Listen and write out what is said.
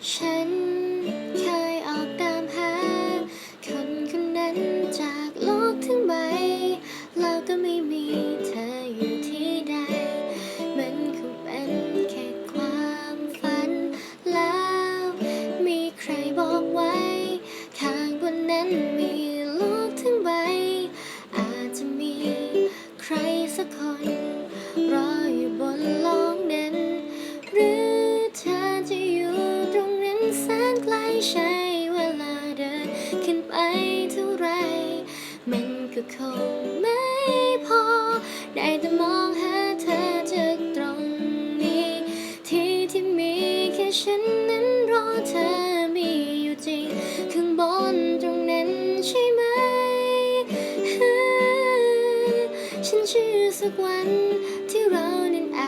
是。 ใช้เวลาเดินขึ้นไปเท่าไร มันก็คงไม่พอ ได้แต่มองหาเธอจากตรงนี้ ที่ที่มีแค่ฉันนั้นรอเธอมีอยู่จริง ข้างบนตรงนั้นใช่ไหม ฉันเชื่อสักวันที่เรานั้นอา